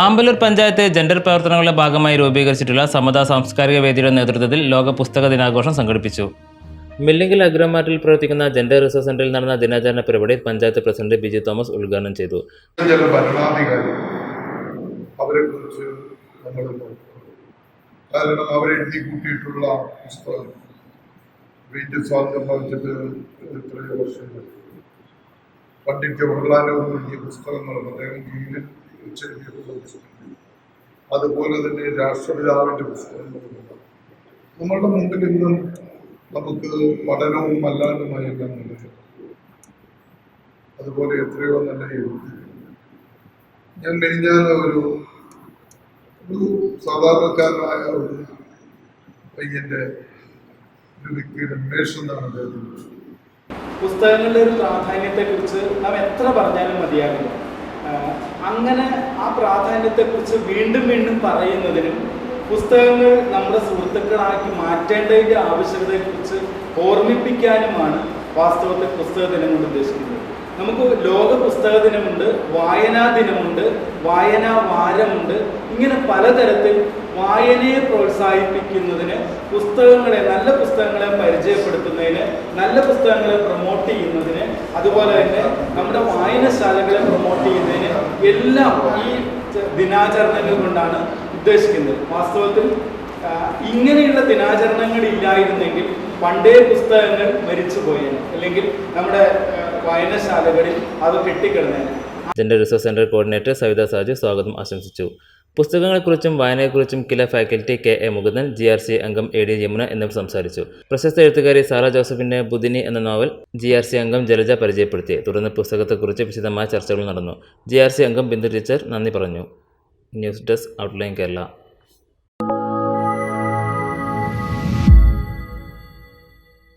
Amballur panchayat gender പ്രവർത്തനങ്ങളുടെ ഭാഗമായി രൂപീകരിച്ചിട്ടുള്ള സമത സാംസ്കാരിക വേദിയുടെ നേതൃത്വത്തിൽ ലോക പുസ്തക ദിനാഘോഷം സംഘടിപ്പിച്ചു. മില്ലിംഗിൽ അഗ്രമാറ്റിൽ പ്രവർത്തിക്കുന്ന ജെൻഡർ റിസോഴ്സ് സെന്ററിൽ നടന്ന ദിനാചരണ പരിപാടി പഞ്ചായത്ത് പ്രസിഡന്റ് ബിജു തോമസ് ഉദ്ഘാടനം ചെയ്തു. പണ്ഡിറ്റ് ജവഹർലാൽ എഴുതിയ പുസ്തകങ്ങളും അദ്ദേഹം കീഴിൽ അതുപോലെ തന്നെ രാഷ്ട്രപിതാവിന്റെ പുസ്തകങ്ങളുമുണ്ട് നമ്മളുടെ മുമ്പിൽ ഇന്നും നമുക്ക് പഠനവും അല്ലാണ്ടുമായി എല്ലാം അതുപോലെ എത്രയോ നല്ല എഴുതി ഞാൻ മെനിഞ്ഞാൽ ഒരു ഒരു സാധാരണക്കാരനായ ഒരു പയ്യന്റെ ഒരു വ്യക്തിയുടെ അന്വേഷണം പുസ്തകങ്ങളുടെ ഒരു പ്രാധാന്യത്തെ കുറിച്ച് നാം എത്ര പറഞ്ഞാലും മതിയാകില്ല അങ്ങനെ ആ പ്രാധാന്യത്തെ കുറിച്ച് വീണ്ടും വീണ്ടും പറയുന്നതിനും പുസ്തകങ്ങൾ നമ്മുടെ സുഹൃത്തുക്കളാക്കി ആവശ്യകതയെ കുറിച്ച് ഓർമ്മിപ്പിക്കാനുമാണ് വാസ്തവത്തിൽ പുസ്തക ദിനം കൊണ്ട് ഉദ്ദേശിക്കുന്നത്. നമുക്ക് ലോക പുസ്തക ദിനമുണ്ട് വായനാ ദിനമുണ്ട് വായനാ വാരമുണ്ട്. ഇങ്ങനെ പലതരത്തിൽ വായനയെ പ്രോത്സാഹിപ്പിക്കുന്നതിന് പുസ്തകങ്ങളെ നല്ല പുസ്തകങ്ങളെ പരിചയപ്പെടുത്തുന്നതിന് നല്ല പുസ്തകങ്ങളെ പ്രൊമോട്ട് ചെയ്യുന്നതിന് അതുപോലെ തന്നെ നമ്മുടെ വായനശാലകളെ പ്രൊമോട്ട് ചെയ്യുന്നതിന് എല്ലാം ഈ ദിനാചരണങ്ങൾ കൊണ്ടാണ് ഉദ്ദേശിക്കുന്നത്. വാസ്തവത്തിൽ ഇങ്ങനെയുള്ള ദിനാചരണങ്ങൾ ഇല്ലായിരുന്നെങ്കിൽ പണ്ടേ പുസ്തകങ്ങൾ മരിച്ചു പോയേനെ അല്ലെങ്കിൽ നമ്മുടെ വായനശാലകളിൽ അത് കെട്ടിക്കിടന്നേനെ. Gender resource centre coordinator Savitha Saju സ്വാഗതം. ആശംസിച്ചു. പുസ്തകങ്ങളെക്കുറിച്ചും വായനയെക്കുറിച്ചും KILA faculty K A Mukundan G R C അംഗം എ ഡി യമുന എന്നിവർ സംസാരിച്ചു. പ്രശസ്ത എഴുത്തുകാരി സാറ ജോസഫിന്റെ ബുദിനി എന്ന നോവൽ ജി ആർ സി അംഗം ജലജ പരിചയപ്പെടുത്തി. തുടർന്ന് പുസ്തകത്തെക്കുറിച്ച് വിശദമായ ചർച്ചകൾ നടന്നു. ജി ആർ സി അംഗം ബിന്ദു ടീച്ചർ നന്ദി പറഞ്ഞു. News desk outline Kerala.